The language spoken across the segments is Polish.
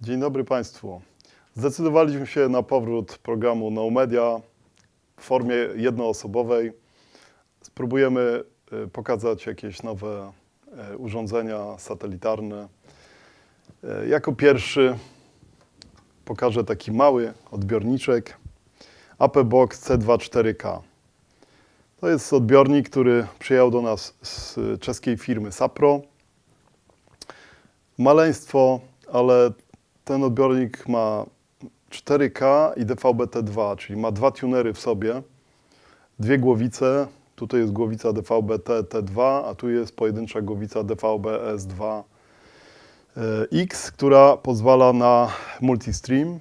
Dzień dobry Państwu. Zdecydowaliśmy się na powrót programu No Media w formie jednoosobowej. Spróbujemy y, pokazać jakieś nowe y, urządzenia satelitarne. Y, Jako pierwszy pokażę taki mały odbiorniczek AP Box C24K. To jest odbiornik, który przyjechał do nas z czeskiej firmy Sapro. Maleństwo, ale ten odbiornik ma 4K i DVB-T2, czyli ma dwa tunery w sobie, dwie głowice. Tutaj jest głowica DVB-T2, a tu jest pojedyncza głowica DVB-S2 e, X, która pozwala na multistream.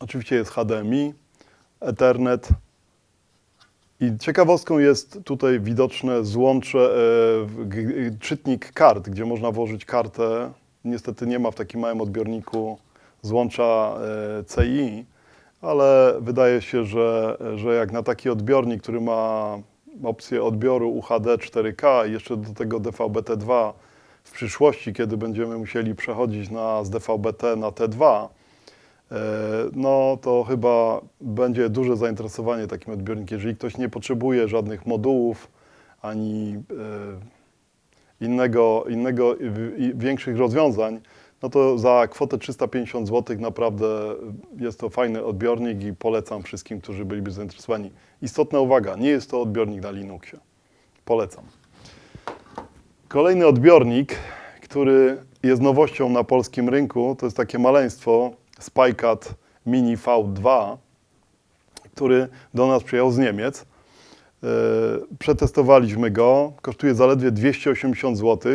Oczywiście jest HDMI, Ethernet. I ciekawostką jest tutaj widoczne złącze, e, czytnik kart, gdzie można włożyć kartę. Niestety nie ma w takim małym odbiorniku złącza e, CI, ale wydaje się, że, że jak na taki odbiornik, który ma opcję odbioru UHD 4K i jeszcze do tego DVB-T2 w przyszłości, kiedy będziemy musieli przechodzić na, z DVB-T na T2, E, no to chyba będzie duże zainteresowanie takim odbiornikiem. Jeżeli ktoś nie potrzebuje żadnych modułów ani e, innego, innego większych rozwiązań, no to za kwotę 350 zł naprawdę jest to fajny odbiornik i polecam wszystkim, którzy byliby zainteresowani. Istotna uwaga, nie jest to odbiornik na Linuxie. Polecam. Kolejny odbiornik, który jest nowością na polskim rynku, to jest takie maleństwo SpyCat Mini V2, który do nas przyjechał z Niemiec. E, Przetestowaliśmy go, kosztuje zaledwie 280 zł.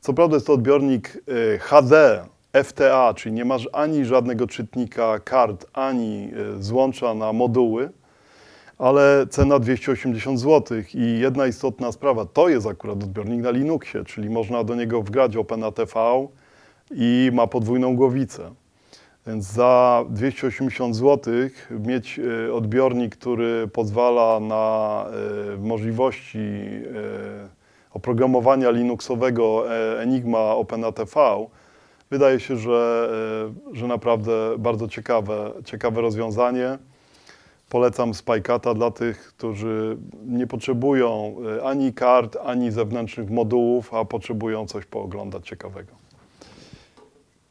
Co prawda jest to odbiornik e, HD FTA, czyli nie masz ani żadnego czytnika kart, ani e, złącza na moduły, ale cena 280 zł. I jedna istotna sprawa, to jest akurat odbiornik na Linuxie, czyli można do niego wgrać OpenATV i ma podwójną głowicę. Więc za 280 zł mieć e, odbiornik, który pozwala na e, możliwości e, oprogramowania Linuxowego Enigma OpenATV, wydaje się, że, że naprawdę bardzo ciekawe, ciekawe rozwiązanie. Polecam SpyCata dla tych, którzy nie potrzebują e, ani kart, ani zewnętrznych modułów, a potrzebują coś pooglądać ciekawego.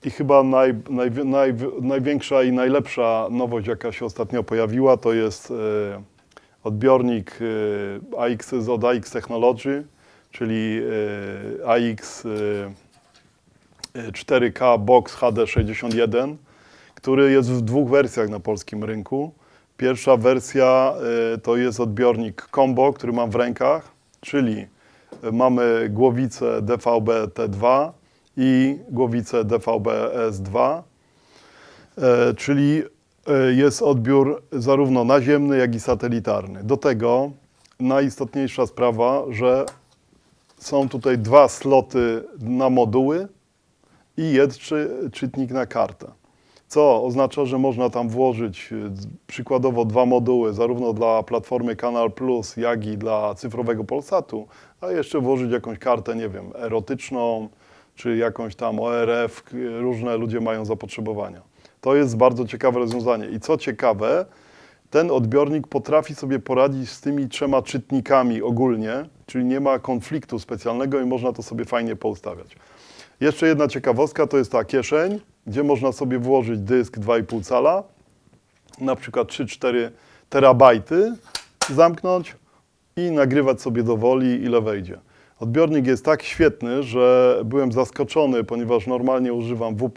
I chyba naj, naj, naj, największa i najlepsza nowość, jaka się ostatnio pojawiła, to jest e, odbiornik e, AX od AX Technology, czyli AX e, 4K Box HD61, który jest w dwóch wersjach na polskim rynku. Pierwsza wersja e, to jest odbiornik Combo, który mam w rękach, czyli mamy głowicę DVB-T2 i głowicę DVB-S2, e, czyli jest odbiór zarówno naziemny, jak i satelitarny. Do tego najistotniejsza sprawa, że są tutaj dwa sloty na moduły i jeden czytnik na kartę. Co oznacza, że można tam włożyć z- przykładowo dwa moduły, zarówno dla platformy Kanal Plus, jak i dla cyfrowego Polsatu, a jeszcze włożyć jakąś kartę, nie wiem, erotyczną, czy jakąś tam ORF, różne ludzie mają zapotrzebowania. To jest bardzo ciekawe rozwiązanie. I co ciekawe, ten odbiornik potrafi sobie poradzić z tymi trzema czytnikami ogólnie, czyli nie ma konfliktu specjalnego i można to sobie fajnie poustawiać. Jeszcze jedna ciekawostka to jest ta kieszeń, gdzie można sobie włożyć dysk 2,5 cala, na przykład 3-4 terabajty, zamknąć i nagrywać sobie do woli, ile wejdzie. Odbiornik jest tak świetny, że byłem zaskoczony, ponieważ normalnie używam W+,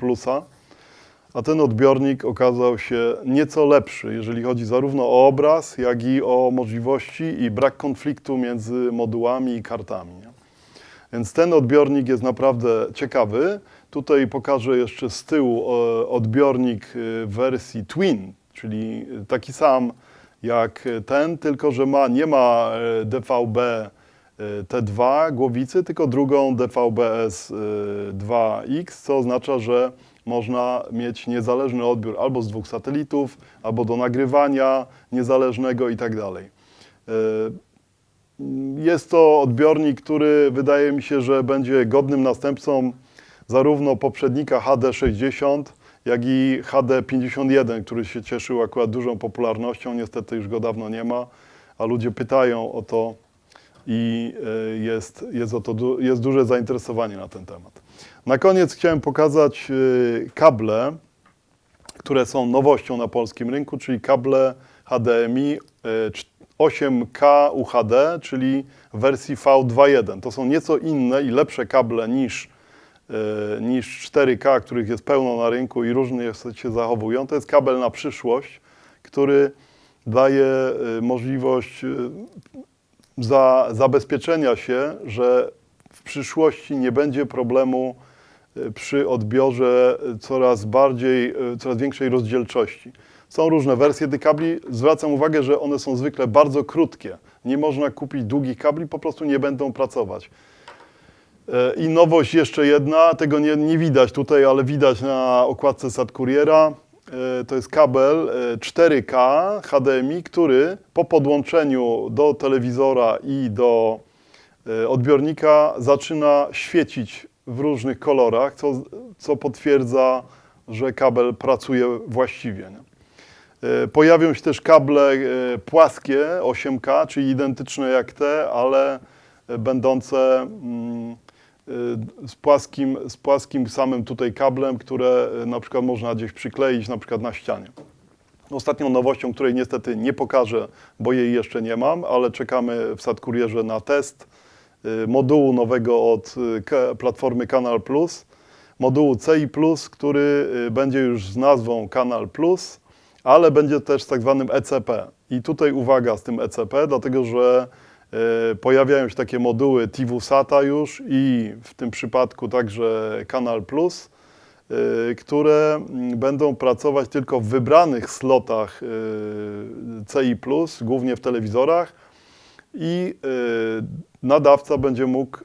a ten odbiornik okazał się nieco lepszy, jeżeli chodzi zarówno o obraz, jak i o możliwości i brak konfliktu między modułami i kartami. Więc ten odbiornik jest naprawdę ciekawy. Tutaj pokażę jeszcze z tyłu e, odbiornik e, wersji Twin, czyli taki sam jak ten, tylko że ma, nie ma e, DVB y, T2 głowicy, tylko drugą DVB-S y, 2X, co oznacza, że można mieć niezależny odbiór albo z dwóch satelitów, albo do nagrywania niezależnego i tak dalej. Jest to odbiornik, który wydaje mi się, że będzie godnym następcą zarówno poprzednika HD60, jak i HD51, który się cieszył akurat dużą popularnością. Niestety już go dawno nie ma, a ludzie pytają o to i y, jest, jest, o to, jest duże zainteresowanie na ten temat. Na koniec chciałem pokazać y, kable, które są nowością na polskim rynku, czyli kable HDMI y, cz- 8K UHD, czyli wersji V2.1. To są nieco inne i lepsze kable niż, niż 4K, których jest pełno na rynku i różnie się zachowują. To jest kabel na przyszłość, który daje y, możliwość y, za, zabezpieczenia się, że w przyszłości nie będzie problemu przy odbiorze coraz bardziej, coraz większej rozdzielczości. Są różne wersje tych kabli. Zwracam uwagę, że one są zwykle bardzo krótkie. Nie można kupić długich kabli, po prostu nie będą pracować. E, I nowość jeszcze jedna, tego nie, nie widać tutaj, ale widać na okładce SAT Kuriera. E, To jest kabel e, 4K HDMI, który po podłączeniu do telewizora i do e, odbiornika zaczyna świecić w różnych kolorach, co, co potwierdza, że kabel pracuje właściwie. E, Pojawią się też kable e, płaskie 8K, czyli identyczne jak te, ale e, będące mm, e, z płaskim, z płaskim samym tutaj kablem, które e, na przykład można gdzieś przykleić na przykład na ścianie. Ostatnią nowością, której niestety nie pokażę, bo jej jeszcze nie mam, ale czekamy w Satkurierze na test y, modułu nowego od y, platformy Kanal Plus, modułu CI Plus, który y, będzie już z nazwą Kanal Plus, ale będzie też z tak zwanym ECP. I tutaj uwaga z tym ECP, dlatego że y, pojawiają się takie moduły TV SATA już i w tym przypadku także Kanal Plus, y, które mm, będą pracować tylko w wybranych slotach y, CI, głównie w telewizorach, i nadawca będzie mógł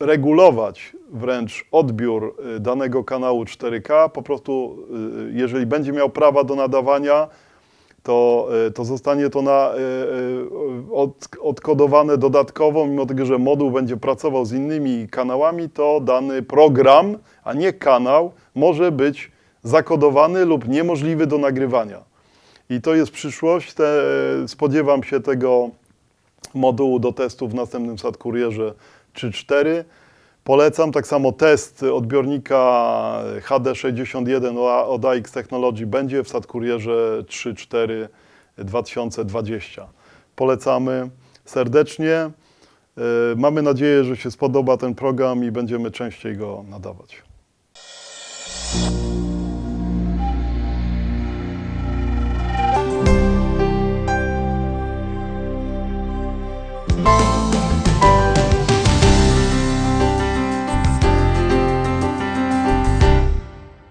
regulować wręcz odbiór danego kanału 4K. Po prostu, jeżeli będzie miał prawa do nadawania, to, y, to zostanie to na, y, y, od, odkodowane dodatkowo, mimo tego, że moduł będzie pracował z innymi kanałami, to dany program, a nie kanał, może być zakodowany lub niemożliwy do nagrywania. I to jest przyszłość. Te, spodziewam się tego modułu do testu w następnym SAT Kurierze 3.4. Polecam tak samo test odbiornika HD61 od AX Technology będzie w SAT Kurierze 3.4 2020. Polecamy serdecznie. E, Mamy nadzieję, że się spodoba ten program i będziemy częściej go nadawać.